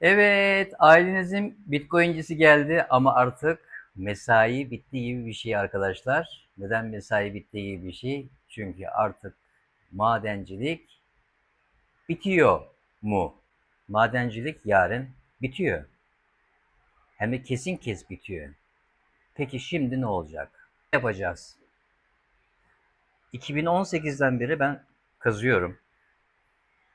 Evet, ailenizin Bitcoin'cisi geldi ama artık mesai bitti gibi bir şey arkadaşlar. Neden mesai bitti gibi bir şey? Çünkü artık madencilik bitiyor mu? Madencilik yarın bitiyor. Hem de kesin kes bitiyor. Peki şimdi ne olacak? Ne yapacağız? 2018'den beri ben kazıyorum.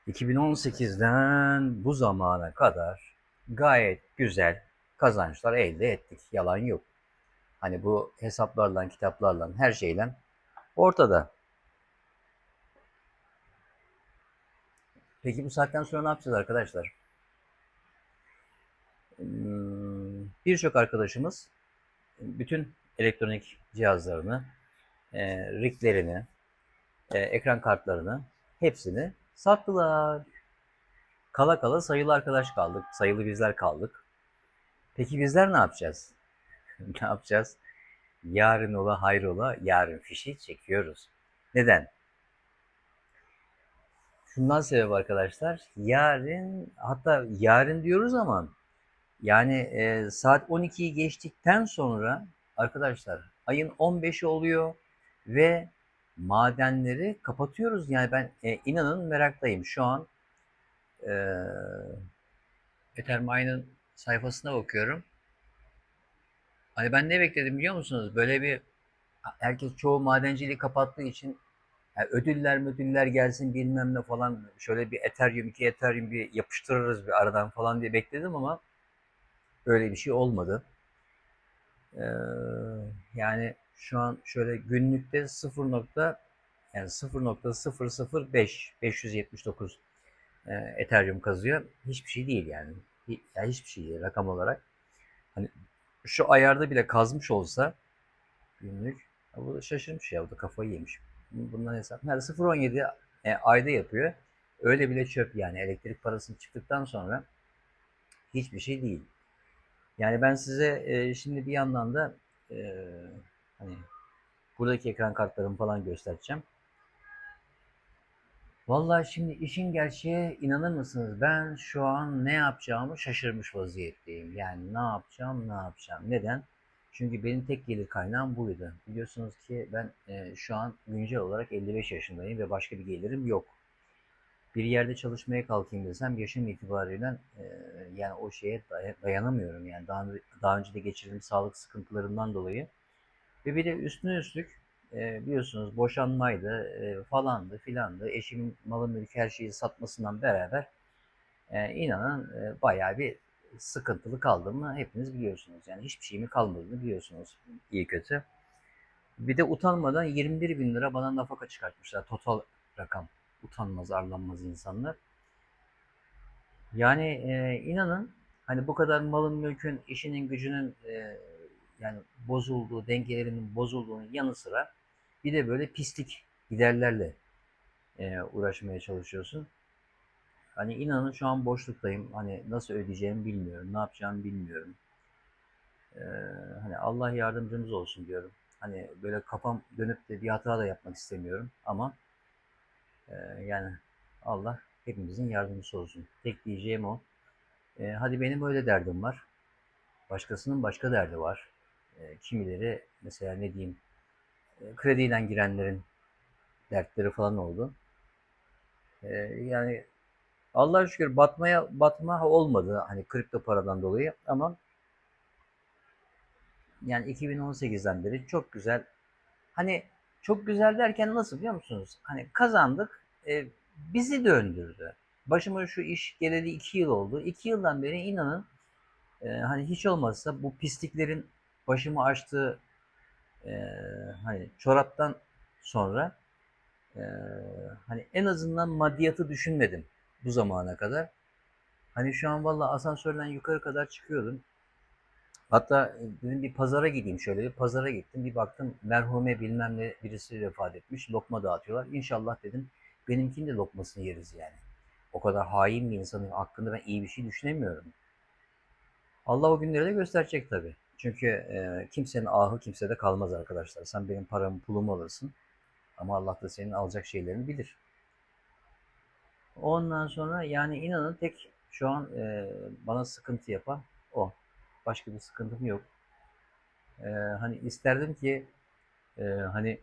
2018'den bu zamana kadar gayet güzel kazançlar elde ettik. Yalan yok. Hani bu hesaplarla, kitaplarla, her şeyle ortada. Peki bu saatten sonra ne yapacağız arkadaşlar? Hmm, Birçok arkadaşımız bütün elektronik cihazlarını, e, riglerini, e, ekran kartlarını hepsini sattılar. Kala kala sayılı arkadaş kaldık. Sayılı bizler kaldık. Peki bizler ne yapacağız? ne yapacağız? Yarın ola hayrola yarın fişi çekiyoruz. Neden? Şundan sebep arkadaşlar. Yarın hatta yarın diyoruz ama yani e, saat 12'yi geçtikten sonra arkadaşlar ayın 15'i oluyor ve madenleri kapatıyoruz. Yani ben e, inanın meraktayım. Şu an e, Ethermine'ın sayfasına bakıyorum. Hani ben ne bekledim biliyor musunuz? Böyle bir herkes çoğu madenciliği kapattığı için yani ödüller ödüller gelsin bilmem ne falan şöyle bir Ethereum iki Ethereum bir yapıştırırız bir aradan falan diye bekledim ama öyle bir şey olmadı. Ee, yani şu an şöyle günlükte 0. nokta yani 0.005 579 e, Ethereum kazıyor. Hiçbir şey değil yani. Yani hiçbir şey değil rakam olarak. Hani şu ayarda bile kazmış olsa günlük ya bu da şaşırmış ya bu da kafayı yemiş. Bundan hesap. Yani 0.17 e, ayda yapıyor. Öyle bile çöp yani elektrik parasını çıktıktan sonra hiçbir şey değil. Yani ben size e, şimdi bir yandan da e, hani buradaki ekran kartlarımı falan göstereceğim. Vallahi şimdi işin gerçeği inanır mısınız? Ben şu an ne yapacağımı şaşırmış vaziyetteyim. Yani ne yapacağım, ne yapacağım. Neden? Çünkü benim tek gelir kaynağım buydu. Biliyorsunuz ki ben e, şu an güncel olarak 55 yaşındayım ve başka bir gelirim yok. Bir yerde çalışmaya kalkayım desem yaşım itibariyle e, yani o şeye day- dayanamıyorum. Yani daha, daha önce de geçirdiğim sağlık sıkıntılarından dolayı. Ve bir de üstüne üstlük e, biliyorsunuz boşanmaydı e, falandı filandı. Eşimin malı mülk her şeyi satmasından beraber e, inanın e, bayağı bir sıkıntılı kaldığımı hepiniz biliyorsunuz. Yani hiçbir şeyimi kalmadığını biliyorsunuz iyi kötü. Bir de utanmadan 21 bin lira bana nafaka çıkartmışlar. Total rakam. Utanmaz, arlanmaz insanlar. Yani e, inanın hani bu kadar malın, mülkün, işinin, gücünün e, yani bozulduğu, dengelerinin bozulduğunun yanı sıra bir de böyle pislik giderlerle e, uğraşmaya çalışıyorsun. Hani inanın şu an boşluktayım. Hani nasıl ödeyeceğimi bilmiyorum. Ne yapacağımı bilmiyorum. Ee, hani Allah yardımcımız olsun diyorum. Hani böyle kafam dönüp de bir hata da yapmak istemiyorum. Ama e, yani Allah hepimizin yardımcısı olsun. Tek diyeceğim o. E, hadi benim öyle derdim var. Başkasının başka derdi var. E, kimileri mesela ne diyeyim e, krediyle girenlerin dertleri falan oldu. E, yani Allah'a şükür batmaya batma olmadı hani kripto paradan dolayı ama yani 2018'den beri çok güzel hani çok güzel derken nasıl biliyor musunuz? Hani kazandık e, bizi döndürdü. Başıma şu iş geleli 2 yıl oldu. 2 yıldan beri inanın e, hani hiç olmazsa bu pisliklerin başımı açtığı e, hani çoraptan sonra e, hani en azından maddiyatı düşünmedim bu zamana kadar. Hani şu an valla asansörden yukarı kadar çıkıyordum. Hatta dedim bir pazara gideyim şöyle bir pazara gittim. Bir baktım merhume bilmem ne birisi vefat etmiş. Lokma dağıtıyorlar. İnşallah dedim benimkinin de lokmasını yeriz yani. O kadar hain bir insanın hakkında ben iyi bir şey düşünemiyorum. Allah o günleri de gösterecek tabii. Çünkü e, kimsenin ahı kimsede kalmaz arkadaşlar. Sen benim paramı pulumu alırsın. Ama Allah da senin alacak şeylerini bilir. Ondan sonra yani inanın tek Şu an e, bana sıkıntı yapan o. Başka bir sıkıntım yok. E, hani isterdim ki e, hani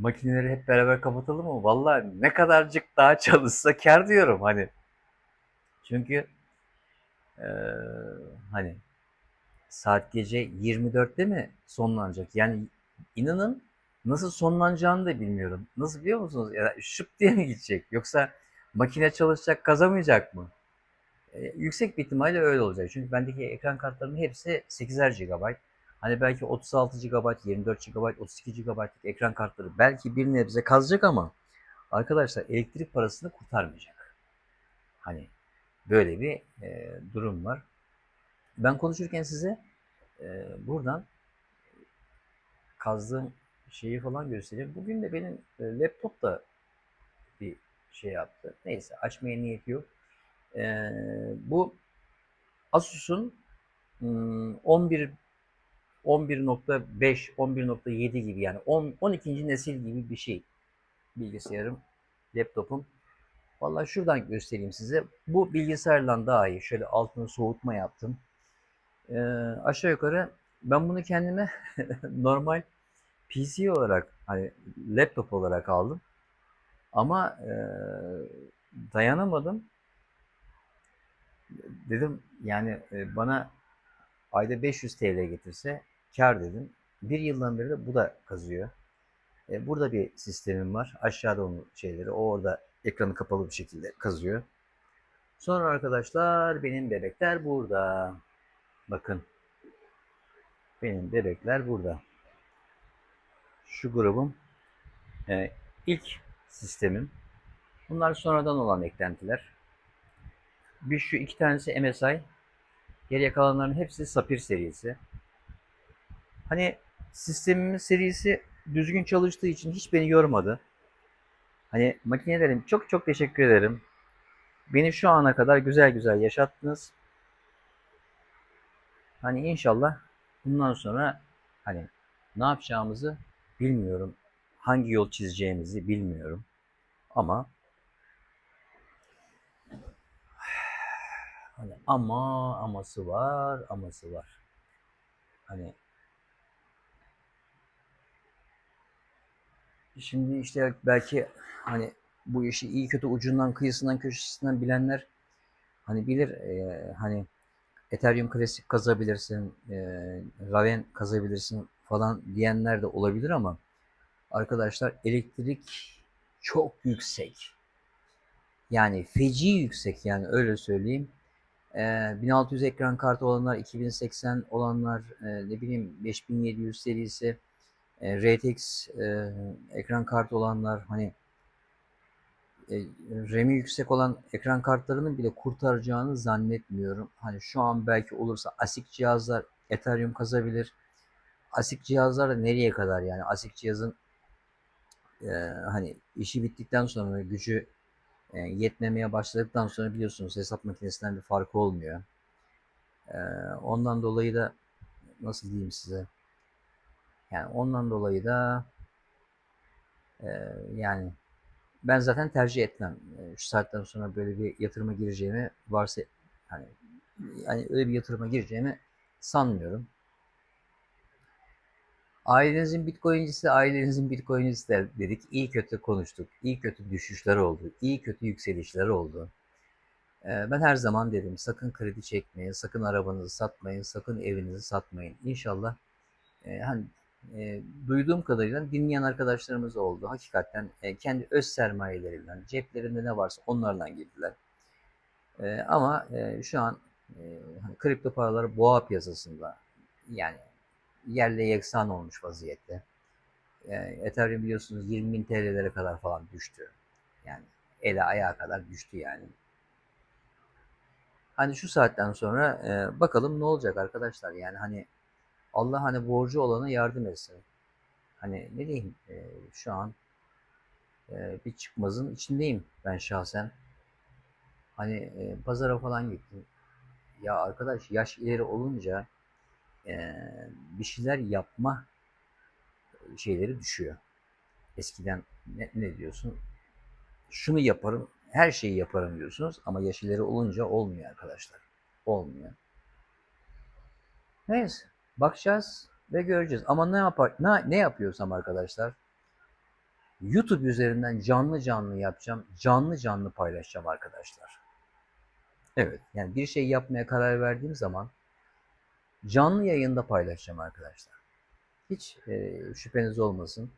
makineleri hep beraber kapatalım ama vallahi ne kadarcık daha çalışsa kar diyorum hani. Çünkü e, hani saat gece 24'te mi sonlanacak? Yani inanın nasıl sonlanacağını da bilmiyorum. Nasıl biliyor musunuz? Ya şıp diye mi gidecek? Yoksa makine çalışacak, kazamayacak mı? E, yüksek bir ihtimalle öyle olacak. Çünkü bendeki ekran kartlarının hepsi 8'er GB. Hani belki 36 GB, 24 GB, 32 GB'lık ekran kartları belki bir nebze kazacak ama arkadaşlar elektrik parasını kurtarmayacak. Hani böyle bir e, durum var. Ben konuşurken size e, buradan kazdığım şeyi falan göstereyim. Bugün de benim e, laptop da bir şey yaptı. Neyse açmaya niyet yok. E, bu Asus'un hmm, 11 11.5 11.7 gibi yani 10 12. nesil gibi bir şey bilgisayarım, laptopum. Vallahi şuradan göstereyim size. Bu bilgisayardan daha iyi. Şöyle altını soğutma yaptım. Ee, aşağı yukarı ben bunu kendime normal PC olarak hani laptop olarak aldım. Ama e, dayanamadım. Dedim yani e, bana ayda 500 TL getirse kar dedim. Bir yıldan beri de bu da kazıyor. E, burada bir sistemim var. Aşağıda onun şeyleri. O orada ekranı kapalı bir şekilde kazıyor. Sonra arkadaşlar benim bebekler burada. Bakın. Benim bebekler burada. Şu grubum e, ilk sistemim. Bunlar sonradan olan eklentiler. Bir şu iki tanesi MSI. Geriye kalanların hepsi Sapir serisi. Hani sistemimin serisi düzgün çalıştığı için hiç beni yormadı. Hani makinelerim çok çok teşekkür ederim. Beni şu ana kadar güzel güzel yaşattınız. Hani inşallah bundan sonra hani ne yapacağımızı bilmiyorum. Hangi yol çizeceğimizi bilmiyorum. Ama hani ama aması var, aması var. Hani Şimdi işte belki hani bu işi iyi kötü ucundan kıyısından köşesinden bilenler hani bilir e, hani Ethereum Classic kazabilirsin, e, Raven kazabilirsin falan diyenler de olabilir ama arkadaşlar elektrik çok yüksek. Yani feci yüksek yani öyle söyleyeyim. E, 1600 ekran kartı olanlar, 2080 olanlar, e, ne bileyim 5700 serisi e, RTX e, ekran kartı olanlar hani e, RAM'i yüksek olan ekran kartlarının bile kurtaracağını zannetmiyorum. Hani şu an belki olursa ASIC cihazlar Ethereum kazabilir. ASIC cihazlar da nereye kadar yani ASIC cihazın e, hani işi bittikten sonra gücü e, yetmemeye başladıktan sonra biliyorsunuz hesap makinesinden bir farkı olmuyor. E, ondan dolayı da nasıl diyeyim size yani ondan dolayı da e, yani ben zaten tercih etmem. E, şu saatten sonra böyle bir yatırıma gireceğimi varsa hani yani öyle bir yatırıma gireceğimi sanmıyorum. Ailenizin bitcoincisi, ailenizin bitcoincisi dedik. İyi kötü konuştuk. İyi kötü düşüşler oldu. İyi kötü yükselişler oldu. E, ben her zaman dedim sakın kredi çekmeyin, sakın arabanızı satmayın, sakın evinizi satmayın. İnşallah e, hani e, duyduğum kadarıyla dinleyen arkadaşlarımız oldu. Hakikaten e, kendi öz sermayelerinden, ceplerinde ne varsa onlarla girdiler. E, ama e, şu an e, kripto paralar boğa piyasasında yani yerle yeksan olmuş vaziyette. E, Ethereum biliyorsunuz 20 bin TL'lere kadar falan düştü. Yani ele ayağa kadar düştü yani. Hani şu saatten sonra e, bakalım ne olacak arkadaşlar. Yani hani Allah hani borcu olana yardım etsin. Hani ne diyeyim e, şu an e, bir çıkmazın içindeyim ben şahsen. Hani e, pazara falan gittim. Ya arkadaş yaş ileri olunca e, bir şeyler yapma şeyleri düşüyor. Eskiden ne, ne diyorsun? Şunu yaparım her şeyi yaparım diyorsunuz ama yaş ileri olunca olmuyor arkadaşlar. Olmuyor. Neyse. Bakacağız ve göreceğiz. Ama ne yapar ne, ne yapıyorsam arkadaşlar YouTube üzerinden canlı canlı yapacağım. Canlı canlı paylaşacağım arkadaşlar. Evet. Yani bir şey yapmaya karar verdiğim zaman canlı yayında paylaşacağım arkadaşlar. Hiç e, şüpheniz olmasın.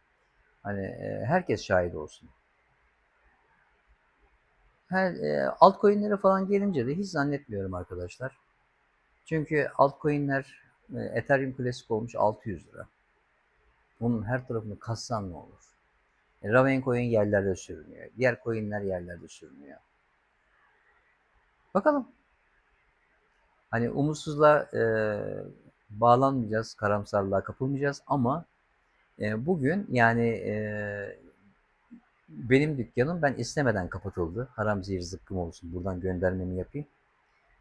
Hani e, herkes şahit olsun. Her e, altcoin'lere falan gelince de hiç zannetmiyorum arkadaşlar. Çünkü altcoin'ler Ethereum Classic olmuş 600 lira. Bunun her tarafını kassan ne olur? E, Raven coin yerlerde sürünüyor. Diğer coin'ler yerlerde sürünüyor. Bakalım. Hani umutsuzluğa e, bağlanmayacağız, karamsarlığa kapılmayacağız ama e, bugün yani e, benim dükkanım ben istemeden kapatıldı. Haram zehir zıkkım olsun. Buradan göndermemi yapayım.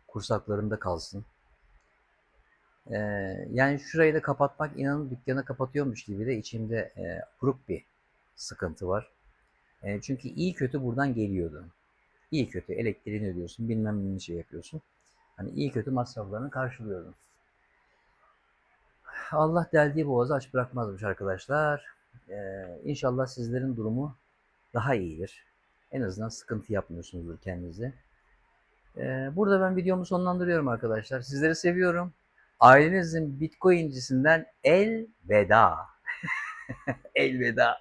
Kursaklarında kalsın. E, yani şurayı da kapatmak inanın dükkanı kapatıyormuş gibi de içimde e, buruk bir sıkıntı var. E, çünkü iyi kötü buradan geliyordu. İyi kötü elektriğini ödüyorsun, bilmem ne şey yapıyorsun. Hani iyi kötü masraflarını karşılıyordun. Allah deldiği boğazı aç bırakmazmış arkadaşlar. Ee, inşallah sizlerin durumu daha iyidir. En azından sıkıntı yapmıyorsunuzdur kendinize. Ee, burada ben videomu sonlandırıyorum arkadaşlar. Sizleri seviyorum. Ailenizin Bitcoin'cisinden elveda. elveda.